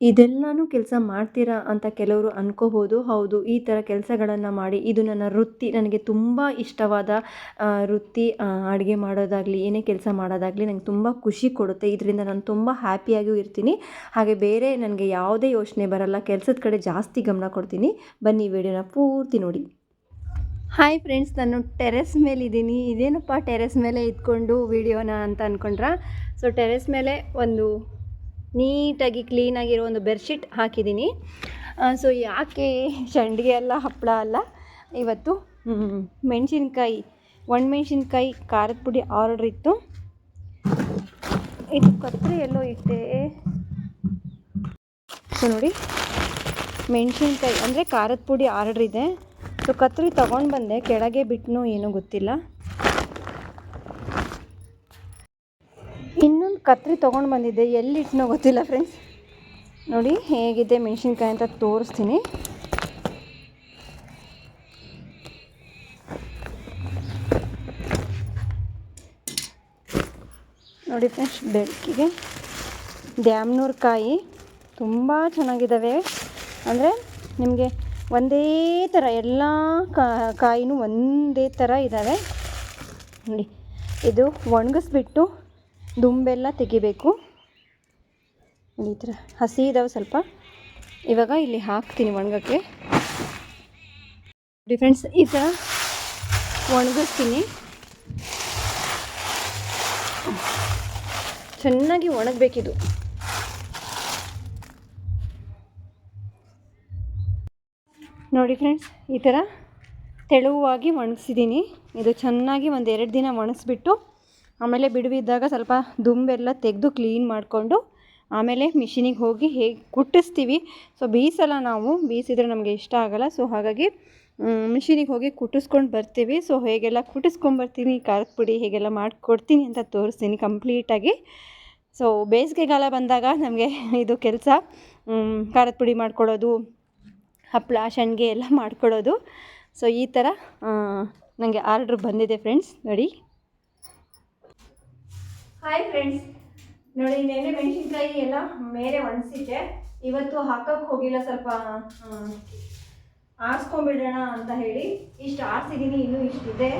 ಇದೆಲ್ಲನೂ ಕೆಲಸ ಮಾಡ್ತೀರಾ ಅಂತ ಕೆಲವರು ಅನ್ಕೋಬೋದು. ಹೌದು, ಈ ಥರ ಕೆಲಸಗಳನ್ನು ಮಾಡಿ, ಇದು ನನ್ನ ವೃತ್ತಿ, ನನಗೆ ತುಂಬ ಇಷ್ಟವಾದ ವೃತ್ತಿ ಅಡುಗೆ ಮಾಡೋದಾಗಲಿ, ಏನೇ ಕೆಲಸ ಮಾಡೋದಾಗಲಿ ನಂಗೆ ತುಂಬ ಖುಷಿ ಕೊಡುತ್ತೆ. ಇದರಿಂದ ನಾನು ತುಂಬ ಹ್ಯಾಪಿಯಾಗಿಯೂ ಇರ್ತೀನಿ. ಹಾಗೆ ಬೇರೆ ನನಗೆ ಯಾವುದೇ ಯೋಚನೆ ಬರಲ್ಲ, ಕೆಲಸದ ಕಡೆ ಜಾಸ್ತಿ ಗಮನ ಕೊಡ್ತೀನಿ. ಬನ್ನಿ ವಿಡಿಯೋನ ಪೂರ್ತಿ ನೋಡಿ. ಹಾಯ್ ಫ್ರೆಂಡ್ಸ್ ನಾನು ಟೆರೆಸ್ ಮೇಲಿದ್ದೀನಿ. ಇದೇನಪ್ಪ ಟೆರೆಸ್ ಮೇಲೆ ಇದ್ಕೊಂಡು ವಿಡಿಯೋನ ಅಂತ ಅಂದ್ಕೊಂಡ್ರ ಸೊ ಟೆರೆಸ್ ಮೇಲೆ ಒಂದು ನೀಟಾಗಿ ಕ್ಲೀನಾಗಿರೋ ಒಂದು ಬೆಡ್ಶೀಟ್ ಹಾಕಿದ್ದೀನಿ. ಸೊ ಯಾಕೆ ಸಂಡಿಗೆ ಅಲ್ಲ, ಹಪ್ಪಳ ಅಲ್ಲ? ಇವತ್ತು ಮೆಣಸಿನ್ಕಾಯಿ ಒಣಮೆಣ್ಸಿನ್ಕಾಯಿ ಖಾರದ ಪುಡಿ ಆರ್ಡ್ರ್ ಇತ್ತು. ಇದು ಕತ್ತರಿ ಎಲ್ಲೋ ಇಟ್ಟೆ ಸೊ ನೋಡಿ, ಮೆಣಸಿನ್ಕಾಯಿ ಅಂದರೆ ಖಾರದ ಪುಡಿ ಆರ್ಡ್ರ್ ಇದೆ. ಸೊ ಕತ್ರಿ ತೊಗೊಂಡು ಬಂದೆ, ಕೆಳಗೆ ಬಿಟ್ಟನು ಏನೂ ಗೊತ್ತಿಲ್ಲ. ಕತ್ರಿ ತೊಗೊಂಡು ಬಂದಿದ್ದೆ. ಎಲ್ಲಿಟ್ನೋ ಗೊತ್ತಿಲ್ಲ ಫ್ರೆಂಡ್ಸ್ ನೋಡಿ ಹೇಗಿದೆ ಮೆಣಸಿನ್ಕಾಯಿ ಅಂತ ತೋರಿಸ್ತೀನಿ. ನೋಡಿ ಫ್ರೆಂಡ್ಸ್ ಬೆಳಕಿಗೆ ಡ್ಯಾಮ್ನೂರ್ ಕಾಯಿ ತುಂಬ ಚೆನ್ನಾಗಿದ್ದಾವೆ ಅಂದರೆ ನಿಮಗೆ ಒಂದೇ ಥರ ಎಲ್ಲ ಕಾಯಿನೂ ಒಂದೇ ಥರ ಇದ್ದಾವೆ ನೋಡಿ, ಇದು ಒಣಗಿಸ್ಬಿಟ್ಟು ದುಂಬೆಲ್ಲ ತೆಗಿಬೇಕು. ಈ ಥರ ಹಸಿ ಇದಾವೆ ಸ್ವಲ್ಪ. ಇವಾಗ ಇಲ್ಲಿ ಹಾಕ್ತೀನಿ ಒಣಗಕ್ಕೆ. ಡಿಫ್ರೆಂಡ್ಸ್ ಈ ಥರ ಒಣಗಿಸ್ತೀನಿ. ಚೆನ್ನಾಗಿ ಒಣಗಬೇಕಿದು. ನೋಡಿ ಫ್ರೆಂಡ್ಸ್ ಈ ಥರ ತೆಳುವಾಗಿ ಒಣಗಿಸಿದ್ದೀನಿ. ಇದು ಚೆನ್ನಾಗಿ ಒಂದು ಎರಡು ದಿನ ಒಣಗಿಸ್ಬಿಟ್ಟು ಆಮೇಲೆ ಬಿಡುವಿದ್ದಾಗ ಸ್ವಲ್ಪ ದುಂಬೆಲ್ಲ ತೆಗೆದು ಕ್ಲೀನ್ ಮಾಡಿಕೊಂಡು ಆಮೇಲೆ ಮಿಷಿನಿಗೆ ಹೋಗಿ ಹೇಗೆ ಕುಟ್ಟಿಸ್ತೀವಿ. ಸೊ ಬೀಸಲ್ಲ ನಾವು, ಬೀಸಿದರೆ ನಮಗೆ ಇಷ್ಟ ಆಗಲ್ಲ. ಸೊ ಹಾಗಾಗಿ ಮಿಷಿನಿಗೆ ಹೋಗಿ ಕುಟ್ಟಿಸ್ಕೊಂಡು ಬರ್ತೀವಿ. ಸೊ ಹೇಗೆಲ್ಲ ಕುಟ್ಟಿಸ್ಕೊಂಬರ್ತೀನಿ ಖಾರದ ಪುಡಿ ಹೇಗೆಲ್ಲ ಮಾಡಿಕೊಡ್ತೀನಿ ಅಂತ ತೋರಿಸ್ತೀನಿ ಕಂಪ್ಲೀಟಾಗಿ ಸೊ ಬೇಸಿಗೆಗಾಲ ಬಂದಾಗ ನಮಗೆ ಇದು ಕೆಲಸ ಖಾರದ ಪುಡಿ ಮಾಡ್ಕೊಳ್ಳೋದು ಹಪ್ಪಳ ಸಂಡಿಗೆ ಎಲ್ಲ ಮಾಡ್ಕೊಳ್ಳೋದು ಸೊ ಈ ಥರ ನನಗೆ ಆರ್ಡ್ರ್ ಬಂದಿದೆ ಫ್ರೆಂಡ್ಸ್ ನೋಡಿ. ಹಾಯ್ ಫ್ರೆಂಡ್ಸ್ ನೋಡಿ ನೆನೆ ಮೆಣಸಿನ್ಕಾಯಿ ಎಲ್ಲ ಮೇಲೆ ಒಣಸಿದ್ದೆ ಇವತ್ತು ಹಾಕಕ್ಕೆ ಹೋಗಿಲ್ಲ, ಸ್ವಲ್ಪ ಆರಿಸ್ಕೊಂಬಿಡೋಣ ಅಂತ ಹೇಳಿ. ಇಷ್ಟು ಆರಿಸಿದ್ದೀನಿ ಇನ್ನೂ ಇಷ್ಟಿದೆ.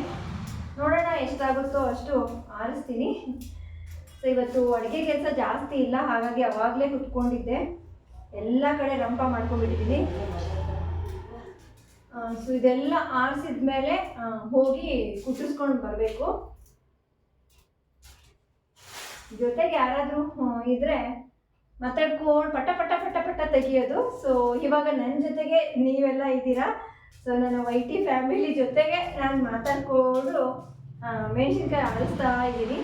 ನೋಡೋಣ ಎಷ್ಟಾಗುತ್ತೋ ಅಷ್ಟು ಆರಿಸ್ತೀನಿ. ಸೊ ಇವತ್ತು ಅಡುಗೆ ಕೆಲಸ ಜಾಸ್ತಿ ಇಲ್ಲ, ಹಾಗಾಗಿ ಅವಾಗಲೇ ಕುತ್ಕೊಂಡಿದ್ದೆ. ಎಲ್ಲ ಕಡೆ ರಂಪ ಮಾಡ್ಕೊಂಡ್ಬಿಟ್ಟಿದ್ದೀನಿ ಸೊ ಇದೆಲ್ಲ ಆರಿಸಿದ ಮೇಲೆ ಹೋಗಿ ಕುಟ್ಟಿಸ್ಕೊಂಡು ಬರಬೇಕು. ಜೊತೆಗೆ ಯಾರಾದರೂ ಇದ್ರೆ ಮಾತಾಡ್ಕೊಂಡು ಪಟ ಪಟ ಪಟ ಪಟ ತೆಗಿಯೋದು. ಸೊ ಇವಾಗ ನನ್ನ ಜೊತೆಗೆ ನೀವೆಲ್ಲ ಇದ್ದೀರಾ? ಸೊ ನನ್ನ ವೈಟಿ ಫ್ಯಾಮಿಲಿ ಜೊತೆಗೆ ನಾನು ಮಾತಾಡ್ಕೊಂಡು ಮೆಣಸಿನ್ಕಾಯಿ ಆಡಿಸ್ತಾ ಇದ್ದೀನಿ.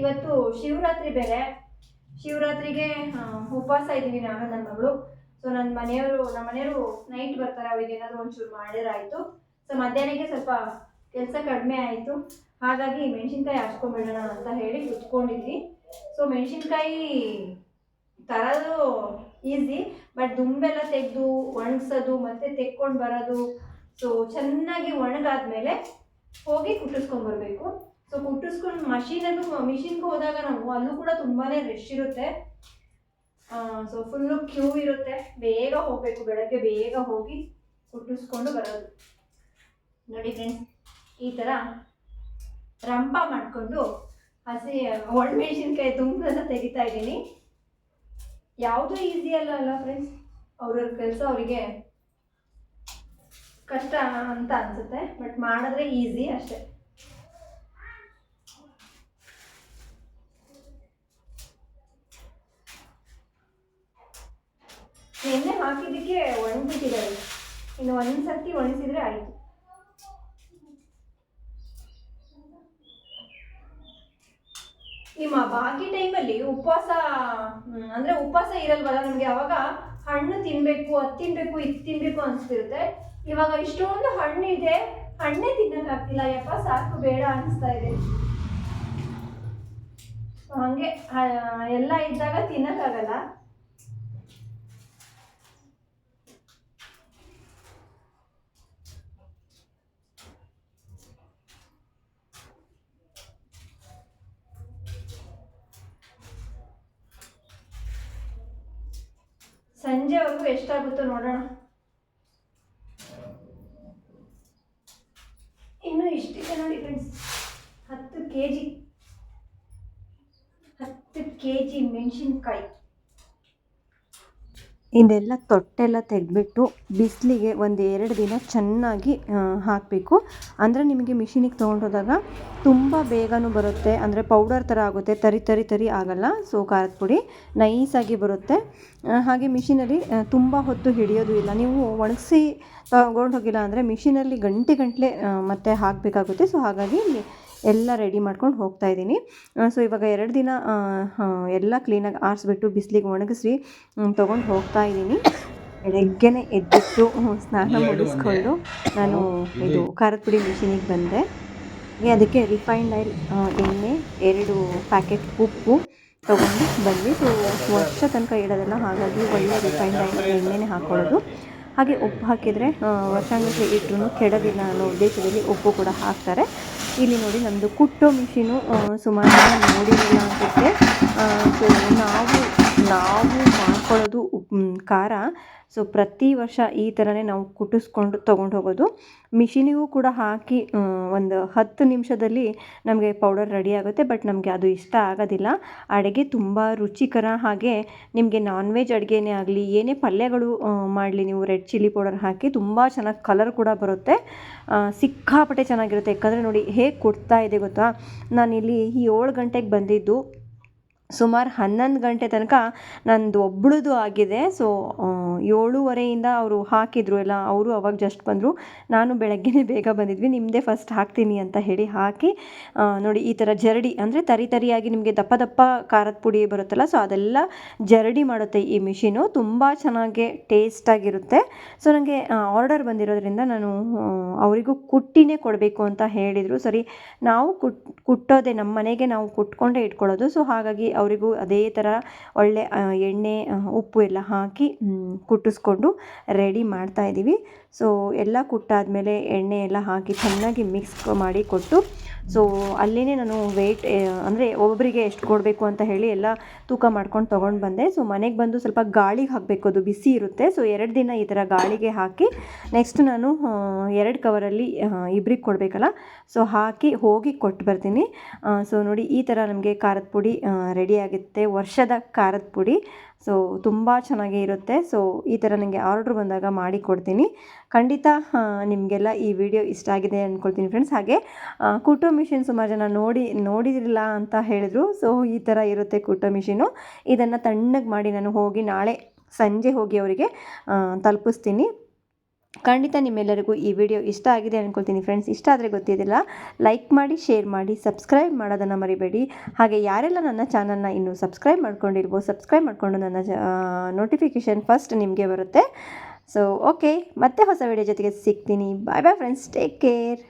ಇವತ್ತು ಶಿವರಾತ್ರಿ ಬೇರೆ. ಶಿವರಾತ್ರಿಗೆ ಉಪವಾಸ ಇದ್ದೀವಿ ನಾನು ನನ್ನ ಮಗಳು. ಸೊ ನನ್ನ ಮನೆಯವರು ನಮ್ಮ ಮನೆಯವರು ನೈಟ್ ಬರ್ತಾರೆ, ಅವ್ರಿಗೆ ಏನಾದರೂ ಒಂಚೂರು ಮಾಡಿರಾಯಿತು ಸೊ ಮಧ್ಯಾಹ್ನಕ್ಕೆ ಸ್ವಲ್ಪ ಕೆಲಸ ಕಡಿಮೆ ಆಯಿತು. ಹಾಗಾಗಿ ಮೆಣಸಿನ್ಕಾಯಿ ಹಾಕ್ಕೊಂಬಿಡೋಣ ಅಂತ ಹೇಳಿ ಕುತ್ಕೊಂಡಿದ್ವಿ ಸೊ ಮೆಣಸಿನ್ಕಾಯಿ ತರೋದು ಈಸಿ ಬಟ್ ದುಂಬೆಲ್ಲ ತೆಗೆದು ಒಣಗ್ಸೋದು ಮತ್ತೆ ತೆಕ್ಕೊಂಡು ಬರೋದು ಸೊ ಚೆನ್ನಾಗಿ ಒಣಗಾದ್ಮೇಲೆ ಹೋಗಿ ಕುಟ್ಟಿಸ್ಕೊಂಡ್ಬರ್ಬೇಕು ಸೊ ಕುಟ್ಟಿಸ್ಕೊಂಡು ಮಷೀನಲ್ಲೂ ಮಿಷಿನ್ಗೆ ಹೋದಾಗ ನಾವು ಅಲ್ಲೂ ಕೂಡ ತುಂಬಾ ರಶ್ ಇರುತ್ತೆ. ಸೊ ಫುಲ್ಲು ಕ್ಯೂ ಇರುತ್ತೆ. ಬೇಗ ಹೋಗಬೇಕು, ಬೆಳಗ್ಗೆ ಬೇಗ ಹೋಗಿ ಕುಟ್ಟಿಸ್ಕೊಂಡು ಬರೋದು. ನೋಡಿ ಫ್ರೆಂಡ್ಸ್ ಈ ಥರ ರಂಪ ಮಾಡಿಕೊಂಡು ಹಸಿ ಒಣಮೆಣಸಿನ್ಕಾಯಿ ತುಂಬನ ತೆಗಿತಾ ಇದ್ದೀನಿ. ಯಾವುದೂ ಈಸಿ ಅಲ್ಲ ಅಲ್ಲ ಫ್ರೆಂಡ್ಸ್ ಅವ್ರವ್ರ ಕೆಲಸ ಅವರಿಗೆ ಕಷ್ಟ ಅಂತ ಅನ್ಸುತ್ತೆ ಬಟ್ ಮಾಡಿದ್ರೆ ಈಸಿ ಅಷ್ಟೇ. ಎಣ್ಣೆ ಹಾಕಿದ್ದಕ್ಕೆ ಒಣಗಿಬಿಟ್ಟಿದ್ದಾರೆ. ಇನ್ನು ಒಂದು ಸರ್ತಿ ಆಯ್ತು ಆಯಿತು. ನಿಮ್ಮ ಬಾಕಿ ಟೈಮಲ್ಲಿ ಉಪವಾಸ ಅಂದ್ರೆ ಉಪವಾಸ ಇರಲ್ವಲ್ಲ ನಮಗೆ? ಅವಾಗ ಹಣ್ಣು ತಿನ್ನಬೇಕು ಅದು ತಿನ್ನಬೇಕು ಇದು ತಿನ್ನಬೇಕು ಅನಿಸ್ತಿರುತ್ತೆ. ಇವಾಗ ಇಷ್ಟೊಂದು ಹಣ್ಣು ಇದೆ, ಹಣ್ಣೇ ತಿನ್ನೋಕ್ಕಾಗ್ತಿಲ್ಲ ಯಪ್ಪ, ಸಾಕು, ಬೇಡ ಅನಿಸ್ತಾ ಇದೆ. ಹಂಗೆ ಎಲ್ಲ ಇದ್ದಾಗ ತಿನ್ನಕ್ಕಾಗಲ್ಲ. ಸಂಜೆವರೆಗೂ ಎಷ್ಟಾಗುತ್ತೋ ನೋಡೋಣ. ಇನ್ನು ಇಷ್ಟಿದೆ ನೋಡಿ ಫ್ರೆಂಡ್ಸ್ ಹತ್ತು ಕೆ ಜಿ ಹತ್ತು ಕೆ ಜಿ ಮೆಣಸಿನ್ಕಾಯಿ. ಇದೆಲ್ಲ ತೊಟ್ಟೆಲ್ಲ ತೆಗೆದ್ಬಿಟ್ಟು ಬಿಸಿಲಿಗೆ ಒಂದು ಎರಡು ದಿನ ಚೆನ್ನಾಗಿ ಹಾಕಬೇಕು. ಅಂದರೆ ನಿಮಗೆ ಮಿಷಿನಿಗೆ ತೊಗೊಂಡೋದಾಗ ತುಂಬ ಬೇಗನೂ ಬರುತ್ತೆ. ಅಂದರೆ ಪೌಡರ್ ಥರ ಆಗುತ್ತೆ. ತರಿ ತರಿ ತರಿ ಆಗಲ್ಲ. ಸೊ, ಖಾರದ ಪುಡಿ ನೈಸಾಗಿ ಬರುತ್ತೆ. ಹಾಗೆ ಮಿಷಿನಲ್ಲಿ ತುಂಬ ಹೊತ್ತು ಹಿಡಿಯೋದು ಇಲ್ಲ. ನೀವು ಒಣಗಿಸಿ ತಗೊಂಡು ಹೋಗಿಲ್ಲ ಅಂದರೆ ಮಿಷಿನಲ್ಲಿ ಗಂಟೆ ಗಂಟಲೆ ಮತ್ತೆ ಹಾಕಬೇಕಾಗುತ್ತೆ. ಸೊ, ಹಾಗಾಗಿ ಎಲ್ಲ ರೆಡಿ ಮಾಡ್ಕೊಂಡು ಹೋಗ್ತಾ ಇದ್ದೀನಿ. ಸೊ ಇವಾಗ ಎರಡು ದಿನ ಎಲ್ಲ ಕ್ಲೀನಾಗಿ ಆರಿಸ್ಬಿಟ್ಟು ಬಿಸಿಲಿಗೆ ಒಣಗಿಸಿ ತೊಗೊಂಡು ಹೋಗ್ತಾ ಇದ್ದೀನಿ. ಬೆಳಗ್ಗೆನೆ ಎದ್ದಿಟ್ಟು ಸ್ನಾನ ಮುಗಿಸ್ಕೊಂಡು ನಾನು ಇದು ಖಾರದ ಪುಡಿ ಮಿಷಿನಿಗೆ ಬಂದೆ. ಅದಕ್ಕೆ ರಿಫೈನ್ಡ್ ಆಯಿಲ್ ಎಣ್ಣೆ ಎರಡು ಪ್ಯಾಕೆಟ್ ಉಪ್ಪು ತೊಗೊಂಡು ಬಂದ್ವಿ. ಸೊ ವರ್ಷ ತನಕ ಇಡೋದಲ್ಲ ಹಾಗಾಗಿ ಒಳ್ಳೆ ರಿಫೈನ್ಡ್ ಆಯಿಲ್ ಎಣ್ಣೆನೇ ಹಾಕೊಳ್ಳೋದು. ಹಾಗೆ ಉಪ್ಪು ಹಾಕಿದರೆ ವರ್ಷಾಂಗಕ್ಕೆ ಇಟ್ಟರು ಕೆಡದಿಲ್ಲ ಅನ್ನೋ ಉದ್ದೇಶದಲ್ಲಿ ಉಪ್ಪು ಕೂಡ ಹಾಕ್ತಾರೆ. ಇಲ್ಲಿ ನೋಡಿ ನಮ್ಮದು ಕುಟ್ಟೋ ಮಿಷಿನು ಸುಮಾರು ಜನ ನೋಡಿರಲಿಲ್ಲ ಅನಿಸುತ್ತೆ. ಸೊ ನಾವು ನಾವು ಮಾಡ್ಕೊಳ್ಳೋದು ಖಾರ. ಸೊ ಪ್ರತಿ ವರ್ಷ ಈ ಥರನೇ ನಾವು ಕುಟ್ಟಿಸ್ಕೊಂಡು ತೊಗೊಂಡು ಹೋಗೋದು. ಮಿಷಿನಿಗೂ ಕೂಡ ಹಾಕಿ ಒಂದು ಹತ್ತು ನಿಮಿಷದಲ್ಲಿ ನಮಗೆ ಪೌಡರ್ ರೆಡಿ ಆಗುತ್ತೆ. ಬಟ್ ನಮಗೆ ಅದು ಇಷ್ಟ ಆಗೋದಿಲ್ಲ. ಅಡುಗೆ ತುಂಬ ರುಚಿಕರ ಹಾಗೆ ನಿಮಗೆ ನಾನ್ ವೆಜ್ ಅಡುಗೆನೇ ಆಗಲಿ, ಏನೇ ಪಲ್ಯಗಳು ಮಾಡಲಿ, ನೀವು ರೆಡ್ ಚಿಲ್ಲಿ ಪೌಡರ್ ಹಾಕಿ ತುಂಬ ಚೆನ್ನಾಗಿ ಕಲರ್ ಕೂಡ ಬರುತ್ತೆ. ಸಿಕ್ಕಾಪಟ್ಟೆ ಚೆನ್ನಾಗಿರುತ್ತೆ. ಯಾಕಂದರೆ ನೋಡಿ ಹೇಗೆ ಕೊಡ್ತಾ ಇದೆ ಗೊತ್ತಾ? ನಾನಿಲ್ಲಿ ಏಳು ಗಂಟೆಗೆ ಬಂದಿದ್ದು. ಸುಮಾರು ಹನ್ನೊಂದು ಗಂಟೆ ತನಕ ನಂದು ಒಬ್ಳದು ಆಗಿದೆ. ಸೊ ಏಳುವರೆಯಿಂದ ಅವರು ಹಾಕಿದ್ರು ಎಲ್ಲ, ಅವರು ಅವಾಗ ಜಸ್ಟ್ ಬಂದರು. ನಾನು ಬೆಳಗ್ಗೆನೇ ಬೇಗ ಬಂದಿದ್ವಿ. ನಿಮ್ಮದೇ ಫಸ್ಟ್ ಹಾಕ್ತೀನಿ ಅಂತ ಹೇಳಿ ಹಾಕಿ ನೋಡಿ ಈ ಥರ ಜರಡಿ ಅಂದರೆ ತರಿ ತರಿಯಾಗಿ ನಿಮಗೆ ದಪ್ಪ ದಪ್ಪ ಖಾರದ ಪುಡಿ ಬರುತ್ತಲ್ಲ ಸೊ ಅದೆಲ್ಲ ಜರಡಿ ಮಾಡುತ್ತೆ ಈ ಮಿಷಿನು ತುಂಬ ಚೆನ್ನಾಗಿ ಟೇಸ್ಟಾಗಿರುತ್ತೆ ಸೊ ನನಗೆ ಆರ್ಡರ್ ಬಂದಿರೋದ್ರಿಂದ ನಾನು ಅವರಿಗೂ ಕುಟ್ಟಿನೇ ಕೊಡಬೇಕು ಅಂತ ಹೇಳಿದರು. ಸರಿ, ನಾವು ಕುಟ್, ಕುಟ್ಟೋದೆ ನಮ್ಮ ಮನೆಗೆ ನಾವು ಕುಟ್ಕೊಂಡೇ ಇಟ್ಕೊಳ್ಳೋದು. ಸೊ ಹಾಗಾಗಿ ಅವರಿಗೂ ಅದೇ ಥರ ಒಳ್ಳೆ ಎಣ್ಣೆ ಉಪ್ಪು ಎಲ್ಲ ಹಾಕಿ ಕುಟ್ಟಿಸ್ಕೊಂಡು ರೆಡಿ ಮಾಡ್ತಾ ಇದ್ದೀವಿ. ಸೊ ಎಲ್ಲ ಕುಟ್ಟಾದಮೇಲೆ ಎಣ್ಣೆ ಎಲ್ಲ ಹಾಕಿ ಚೆನ್ನಾಗಿ ಮಿಕ್ಸ್ ಮಾಡಿ ಕೊಟ್ಟು ಸೊ ಅಲ್ಲಿನೇ ನಾನು ವೆಯ್ಟ್ ಅಂದರೆ ಒಬ್ಬೊಬ್ಬರಿಗೆ ಎಷ್ಟು ಕೊಡಬೇಕು ಅಂತ ಹೇಳಿ ಎಲ್ಲ ತೂಕ ಮಾಡ್ಕೊಂಡು ತೊಗೊಂಡು ಬಂದೆ. ಸೊ ಮನೆಗೆ ಬಂದು ಸ್ವಲ್ಪ ಗಾಳಿಗೆ ಹಾಕಬೇಕು, ಅದು ಬಿಸಿ ಇರುತ್ತೆ. ಸೊ ಎರಡು ದಿನ ಈ ಥರ ಗಾಳಿಗೆ ಹಾಕಿ ನೆಕ್ಸ್ಟ್ ನಾನು ಎರಡು ಕವರಲ್ಲಿ ಇಬ್ರಿಗೆ ಕೊಡಬೇಕಲ್ಲ? ಸೊ ಹಾಕಿ ಹೋಗಿ ಕೊಟ್ಟು ಬರ್ತೀನಿ ಸೊ ನೋಡಿ ಈ ಥರ ನಮಗೆ ಖಾರದ ಪುಡಿ ರೆಡಿ ಆಗುತ್ತೆ. ವರ್ಷದ ಖಾರದ ಪುಡಿ. ಸೊ ತುಂಬ ಚೆನ್ನಾಗಿ ಇರುತ್ತೆ. ಸೊ ಈ ಥರ ನನಗೆ ಆರ್ಡ್ರ್ ಬಂದಾಗ ಮಾಡಿ ಕೊಡ್ತೀನಿ. ಖಂಡಿತ ನಿಮಗೆಲ್ಲ ಈ ವಿಡಿಯೋ ಇಷ್ಟ ಆಗಿದೆ ಅಂದ್ಕೊಳ್ತೀನಿ ಫ್ರೆಂಡ್ಸ್ ಹಾಗೆ ಕೂಟೋ ಮಿಷಿನ್ ಸುಮಾರು ಜನ ನೋಡಿ ನೋಡಿರಲಿಲ್ಲ ಅಂತ ಹೇಳಿದ್ರು. ಸೊ ಈ ಥರ ಇರುತ್ತೆ ಕೂಟೋ ಮಿಷಿನು. ಇದನ್ನು ತಣ್ಣಗೆ ಮಾಡಿ ನಾನು ಹೋಗಿ ನಾಳೆ ಸಂಜೆ ಹೋಗಿ ಅವರಿಗೆ ತಲುಪಿಸ್ತೀನಿ. ಖಂಡಿತ ನಿಮ್ಮೆಲ್ಲರಿಗೂ ಈ ವಿಡಿಯೋ ಇಷ್ಟ ಆಗಿದೆ ಅಂದ್ಕೊಳ್ತೀನಿ ಫ್ರೆಂಡ್ಸ್ ಇಷ್ಟ ಆದರೆ ಗೊತ್ತಿದ್ದಿಲ್ಲ ಲೈಕ್ ಮಾಡಿ ಶೇರ್ ಮಾಡಿ ಸಬ್ಸ್ಕ್ರೈಬ್ ಮಾಡೋದನ್ನು ಮರಿಬೇಡಿ. ಹಾಗೆ ಯಾರೆಲ್ಲ ನನ್ನ ಚಾನಲ್ನ ಇನ್ನೂ ಸಬ್ಸ್ಕ್ರೈಬ್ ಮಾಡ್ಕೊಂಡಿರ್ಬೋದು ಸಬ್ಸ್ಕ್ರೈಬ್ ಮಾಡಿಕೊಂಡು ನನ್ನ ನೋಟಿಫಿಕೇಷನ್ ಫಸ್ಟ್ ನಿಮಗೆ ಬರುತ್ತೆ. ಸೊ ಓಕೆ ಮತ್ತೆ ಹೊಸ ವಿಡಿಯೋ ಜೊತೆಗೆ ಸಿಗ್ತೀನಿ. Bye bye friends take care